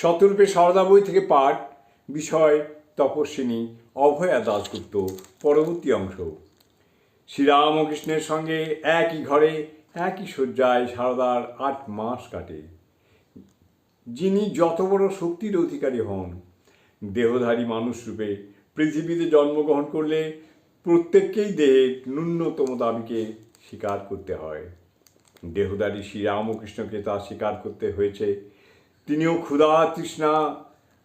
শতরূপে সারদা বই থেকে পাঠ, বিষয়, তপস্বিনী, অভয়া দাসগুপ্ত পরবর্তী অংশ। শ্রীরামকৃষ্ণের সঙ্গে একই ঘরে, একই শয্যায় সারদার আট মাস কাটে। যিনি যত বড় শক্তির অধিকারী হন, দেহধারী মানুষ রূপে পৃথিবীতে জন্মগ্রহণ করলে প্রত্যেককেই দেহের ন্যূনতম দাবিকে স্বীকার করতে হয়। দেহধারী শ্রীরামকৃষ্ণকে তা স্বীকার করতে হয়েছে তিনিও ক্ষুধা, তৃষ্ণা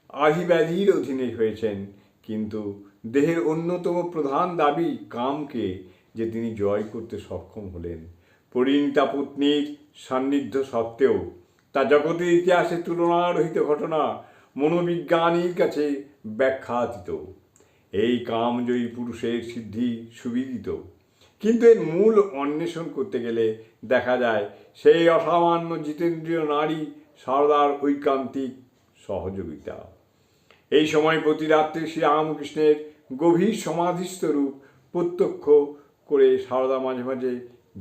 আধিব্যাধির অধীনে হয়েছেন। কিন্তু দেহের অন্যতম প্রধান দাবি কামকে, যে তিনি জয় করতে সক্ষম হলেন। পরিণীতা পত্নীর সান্নিধ্য সত্ত্বেও তা জগতের ইতিহাসে তুলনারহিত ঘটনা মনোবিজ্ঞানীর কাছে ব্যাখ্যাতীত। এই কামজয়ী পুরুষের সিদ্ধি সুবিদিত। কিন্তু এর মূল অন্বেষণ করতে গেলে দেখা যায়, সেই অসামান্য জিতেন্দ্রীয় নারী সারদার ঐকান্তিক সহযোগিতা। এই সময় প্রতি রাত্রে শ্রীরামকৃষ্ণের গভীর সমাধিস্থ রূপ প্রত্যক্ষ করে সারদা মাঝে মাঝে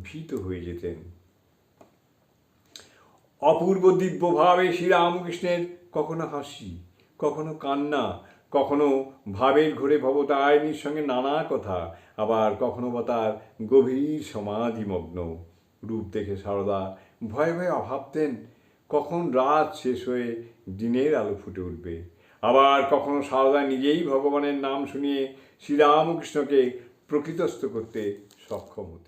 ভীত হয়ে যেতেন। অপূর্ব দিব্যভাবে শ্রীরামকৃষ্ণের কখনো হাসি, কখনো কান্না, কখনো ভাবের ঘোরে ভবতারিণীর সঙ্গে নানা কথা, আবার কখনো বা তার গভীর সমাধিমগ্ন রূপ দেখে সারদা ভয়ে ভয়ে ভাবতেন কখন রাত শেষ হয়ে দিনের আলো ফুটে উঠবে? আবার কখনো সারদা নিজেই ভগবানের নাম শুনিয়ে শ্রীরামকৃষ্ণকে প্রকৃতস্থ করতে সক্ষম মা